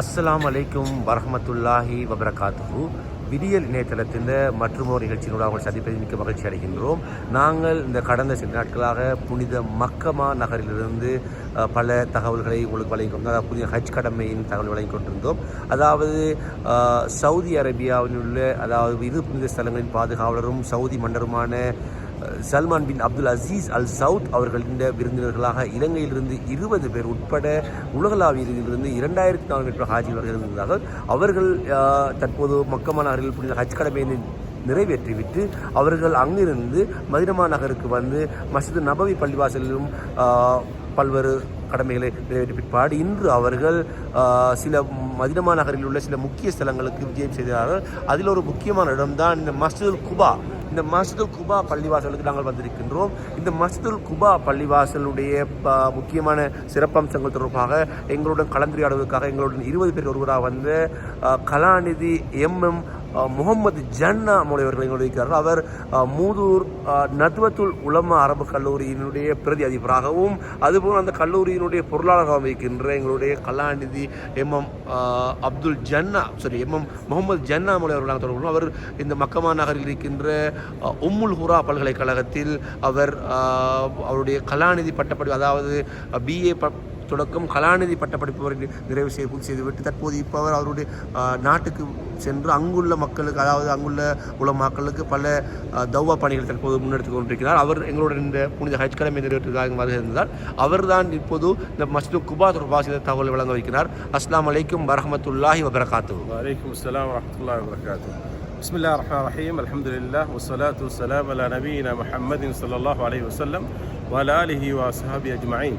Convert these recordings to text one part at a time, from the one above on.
அஸ்லாம் அலைக்கும் வரமத்துல்லாஹி வபரகாத்து விடியல் மற்றும் ஒரு நிகழ்ச்சியினோட அவங்களை சந்திப்பதில் மிக்க மகிழ்ச்சி அடைகின்றோம். நாங்கள் இந்த கடந்த சில நாட்களாக புனித மக்கமா நகரிலிருந்து பல தகவல்களை உங்களுக்கு வழங்கி கொண்டோம் அதாவது புதிய ஹஜ் கடமையின் தகவல் வழங்கி கொண்டிருந்தோம். அதாவது சவுதி அரேபியாவில் உள்ள அதாவது இரு புனித ஸ்தலங்களின் பாதுகாவலரும் Saudi மன்னருமான Salman bin Abdul Aziz Al Saud அவர்கள் இந்த விருந்தினர்களாக இலங்கையிலிருந்து இருபது பேர் உட்பட உலகளாவியிலிருந்து இரண்டாயிரத்தி நான்கு மேற்பட்ட ஹாஜிகள் வருகிறார்கள் அவர்கள் தற்போது மக்கமா நகரில் புனித ஹஜ் கடமையை நிறைவேற்றிவிட்டு அவர்கள் அங்கிருந்து மதினமா நகருக்கு வந்து மஸ்ஜித் நபவி பள்ளிவாசலிலும் பல்வேறு கடமைகளை நிறைவேற்றிய பிற்பாடு இன்று அவர்கள் சில மதினமா நகரில் உள்ள சில முக்கிய ஸ்தலங்களுக்கு விஜயம் செய்தார்கள் அதில் ஒரு முக்கியமான இடம்தான் இந்த மஸ்ஜிதுல் குபா இந்த மஸ்ஜிதுல் குபா பள்ளிவாசலுக்கு நாங்கள் வந்திருக்கின்றோம். இந்த மஸ்துல் குபா பள்ளிவாசலுடைய முக்கியமான சிறப்பம்சங்கள் தொடர்பாக எங்களுடன் கலந்துரையாடுவதற்காக எங்களுடன் இருபது பேர் ஒருவராக வந்து கலாநிதி கலாநிதி எம்எம் முகமது ஜன்னா மூலையவர்கள் எங்களோடு அவர் மூதூர் நத்வத்துல் உலமா அரபு கல்லூரியினுடைய பிரதி அதிபராகவும் அதுபோல் அந்த கல்லூரியினுடைய பொருளாளராகவும் இருக்கின்ற எங்களுடைய கலாநிதி எம்எம் அப்துல் ஜன்னா சாரி எம்எம் முகமது ஜன்னா மொழியவர்களாக தொடர்பு அவர் இந்த மக்கமா நகரில் இருக்கின்ற உம்முல் ஹுரா பல்கலைக்கழகத்தில் அவர் அவருடைய கலாநிதி பட்டப்படி அதாவது பிஏ தொடக்கம் கலாநிதி பட்டப்படிப்பு வரை நிறைவு செய்து பூர்த்தி செய்துவிட்டு தற்போது இப்போ அவர் அவருடைய அஹ், நாட்டுக்கு சென்று அங்குள்ள மக்களுக்கு அதாவது அங்குள்ள உலமாக்களுக்கு பல அஹ், தௌவா பணிகள் தற்போது முன்னெடுத்து கொண்டிருக்கிறார் அவர் எங்களுடன் இந்த புனித ஹஜ் கடமை நிறைவேற்றுவதாக வருகை இருந்தார் அவர்தான் இப்போது இந்த மஸ்ஜித் குபா தொடர்பாக சில தகவல் வழங்க வைக்கிறார் அஸ்லாம் அலைக்கும் வரஹமத்துல்லாஹி வபரகாத்து وعليكم السلام ورحمة الله وبركاته بسم الله الرحمن الرحيم الحمد لله والصلاة والسلام على نبينا محمد صلى الله عليه وسلم وعلى آله وأصحابه أجمعين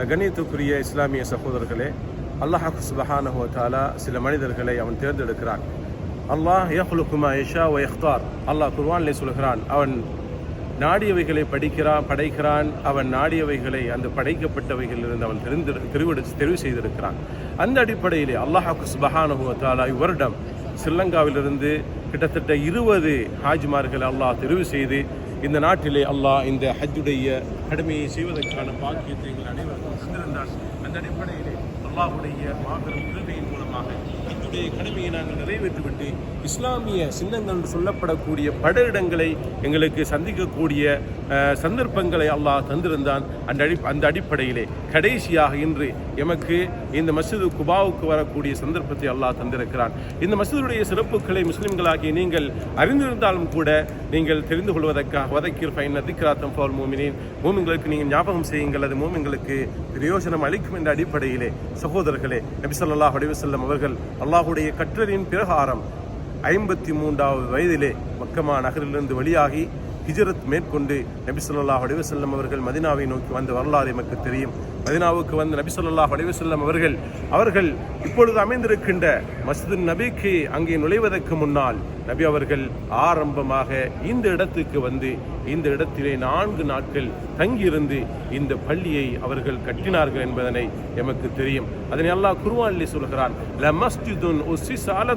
கணியத்துக்குரிய இஸ்லாமிய சகோதரர்களே அல்லாஹ் சுபஹானஹோ தாலா சில மனிதர்களை அவன் தேர்ந்தெடுக்கிறான். அல்லாஹ் யஹ்லுக்குமா இஷா ஒய் யக்தார் அல்லாஹ் குர்வான்லே சொல்கிறான் அவன் நாடியவைகளை படிக்கிறான் படைக்கிறான். அவன் நாடியவைகளை அந்த படைக்கப்பட்டவைகளிலிருந்து அவன் தெரிந்து தெரிவிடு தெரிவு செய்திருக்கிறான். அந்த அடிப்படையிலே அல்லாஹாக்கு சுபஹானஹு வ தஆலா இவ்வருடம் ஸ்ரீலங்காவிலிருந்து கிட்டத்தட்ட இருபது ஹாஜிமார்களை அல்லாஹ் தெரிவு செய்து இந்த நாட்டிலே அல்லாஹ் இந்த ஹஜ்ஜுடைய கடமையை செய்வதற்கான பாக்கியத்தை எங்கள் அனைவரும் அந்த அடிப்படையிலே அல்லாஹுடைய மாபெரும் கிருபையின் மூலமாக ஹஜ்ஜுடைய கடமையை நாங்கள் நிறைவேற்றிவிட்டு இஸ்லாமிய சின்னங்கள் என்று சொல்லப்படக்கூடிய பட இடங்களை எங்களுக்கு சந்திக்கக்கூடிய சந்தர்ப்பங்களை அல்லாஹ் தந்திருந்தான் அந்த அடி அந்த அடிப்படையிலே. கடைசியாக இன்று எமக்கு இந்த மசிது குபாவுக்கு வரக்கூடிய சந்தர்ப்பத்தை அல்லாஹ் தந்திருக்கிறான். இந்த மசிதுடைய சிறப்புகளை முஸ்லிம்களாகிய நீங்கள் அறிந்திருந்தாலும் கூட நீங்கள் தெரிந்து கொள்வதற்காக வதக்கீர் ஃபைன் திக்ராத்தம் ஃபால் மூமினின் மூமின்களுக்கு நீங்கள் ஞாபகம் செய்யுங்கள் அது மூமின்களுக்கு பிரயோஜனம் அளிக்கும் என்ற அடிப்படையிலே சகோதரர்களே நபி ஸல்லல்லாஹு அவர்கள் அல்லாஹ் அல்லாஹுடைய கற்றலின் பிரகாரம் ஐம்பத்தி மூன்றாவது வயதிலே மக்கமா நகரிலிருந்து வெளியாகி ஹிஜரத் மேற்கொண்டு நபிசல்லா வடிவசல்லம் அவர்கள் மதினாவை நோக்கி வந்த வரலாறு எமக்கு தெரியும். மதினாவுக்கு வந்த நபிசல்லா வடிவசல்லம் அவர்கள் அவர்கள் இப்பொழுது அமைந்திருக்கின்ற மஸ்து நபிக்கு அங்கே நுழைவதற்கு முன்னால் நபி அவர்கள் ஆரம்பமாக இந்த இடத்துக்கு வந்து இந்த இடத்திலே நான்கு நாட்கள் தங்கியிருந்து இந்த பள்ளியை அவர்கள் கட்டினார்கள் என்பதனை எமக்கு தெரியும். அதனை அல்லாஹ் குருவானிலே சொல்கிறான் ல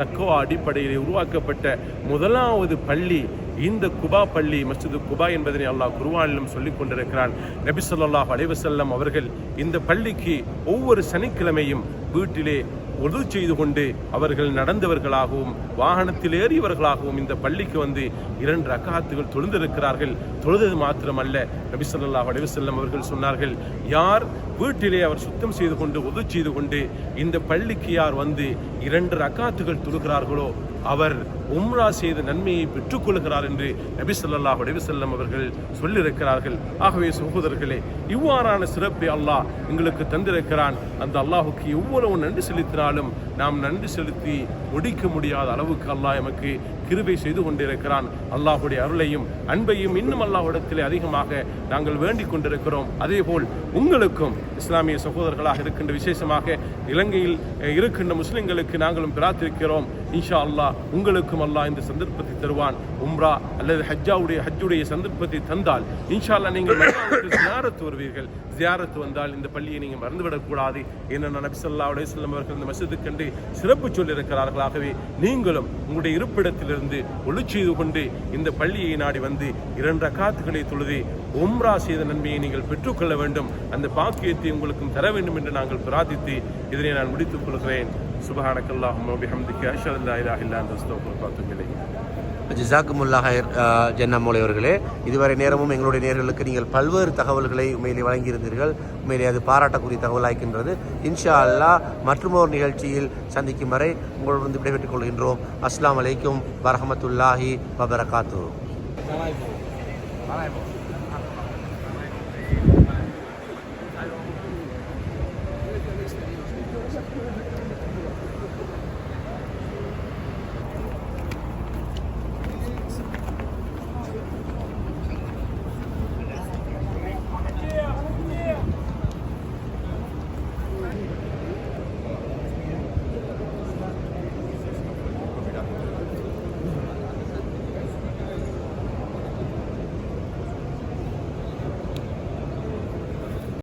தக்குவா அடிப்படையில் உருவாக்கப்பட்ட முதலாவது பள்ளி இந்த குபா பள்ளி மஸ்ஜிது குபா என்பதனை அல்லாஹ் குருவானிலும் சொல்லிக் கொண்டிருக்கிறான். நபி சொல்லாஹ் அலைவசல்லம் அவர்கள் இந்த பள்ளிக்கு ஒவ்வொரு சனிக்கிழமையும் வீட்டிலே உது செய்து கொண்டு அவர்கள் நடந்தவர்களாகவும் வாகனத்தில் ஏறியவர்களாகவும் இந்த பள்ளிக்கு வந்து இரண்டு ரக்காத்துகள் தொழுந்திருக்கிறார்கள். தொழுதது மாத்திரமல்ல நபிசல்லா வடிவசல்லம் அவர்கள் சொன்னார்கள் யார் வீட்டிலே அவர் சுத்தம் செய்து கொண்டு உது செய்து கொண்டு இந்த பள்ளிக்கு யார் வந்து இரண்டு ரக்காத்துகள் தொழுகிறார்களோ அவர் உம்ரா செய்த நன்மையை பெற்றுக்கொள்கிறார் என்று நபி ஸல்லல்லாஹு அலைஹி அவர்கள் சொல்லியிருக்கிறார்கள். ஆகவே சகோதரர்களே இவ்வாறான சிறப்பை அல்லாஹ் எங்களுக்கு தந்திருக்கிறான். அந்த அல்லாஹுக்கு எவ்வளவு நன்றி இருந்தாலும் நாம் நன்றி செலுத்தி முடிக்க முடியாத அளவுக்கு அல்லாஹ் எமக்கு கிருபை செய்து கொண்டிருக்கிறான். அல்லாஹுடைய அருளையும் அன்பையும் இன்னும் அல்லாஹ்விடத்திலே அதிகமாக நாங்கள் வேண்டிக் கொண்டிருக்கிறோம். அதேபோல் உங்களுக்கும் இஸ்லாமிய சகோதரர்களாக இருக்கின்ற விசேஷமாக இலங்கையில் இருக்கின்ற முஸ்லிம்களுக்கு நாங்களும் பிரார்த்திருக்கிறோம் இன்ஷா அல்லாஹ் உங்களுக்கும் அல்லாஹ் இந்த சந்தர்ப்பத்தை தருவான். உம்ரா அல்லது ஹஜ்ஜாவுடைய ஹஜ்ஜுடைய சந்தர்ப்பத்தை தந்தால் இன்ஷா அல்லாஹ் நீங்கள் ஜியாரத்து வருவீர்கள். ஜியாரத்து வந்தால் இந்த பள்ளியை நீங்கள் மறந்துவிடக்கூடாது ஏன்னா நபிசல்லா உடைய செல்லம் அவர்கள் இந்த மஸ்ஜிதுக்கு சிறப்பு சொல்லியிருக்கிறார்களாகவே. நீங்களும் உங்களுடைய இருப்பிடத்தில் இருந்து ஒளி செய்து கொண்டு இந்த பள்ளியை நாடி வந்து இரண்டு ரக்காத்துகளை தொழுது உம்ரா செய்த நன்மையை நீங்கள் பெற்றுக்கொள்ள வேண்டும். அந்த பாக்கியத்தை உங்களுக்கும் தர வேண்டும் என்று நாங்கள் பிரார்த்தித்து இதனை நான் முடித்துக் கொள்கிறேன். சுபஹானக்கல்லாஹும் பிஹம்திக அஷ்ஹது அல்லா இலாஹ இல்லா அன்த அஸ்தக்ஃபிருக வ அத்தூபு ஜிசாக்குமுல்லா ஹயர் ஜென்னமோலை அவர்களே இதுவரை நேரமும் எங்களுடைய நேர்களுக்கு நீங்கள் பல்வேறு தகவல்களை உண்மையிலே வழங்கியிருந்தீர்கள். உண்மையிலே அது பாராட்டக்கூடிய தகவலாகின்றது இன்ஷா அல்லாஹ் மற்றும் ஒரு நிகழ்ச்சியில் சந்திக்கும் வரை உங்களிடம் விடைபெற்றுக் கொள்கின்றோம். அஸ்லாம் வலைக்கும் வரஹமத்துல்லாஹி வபரகாத்து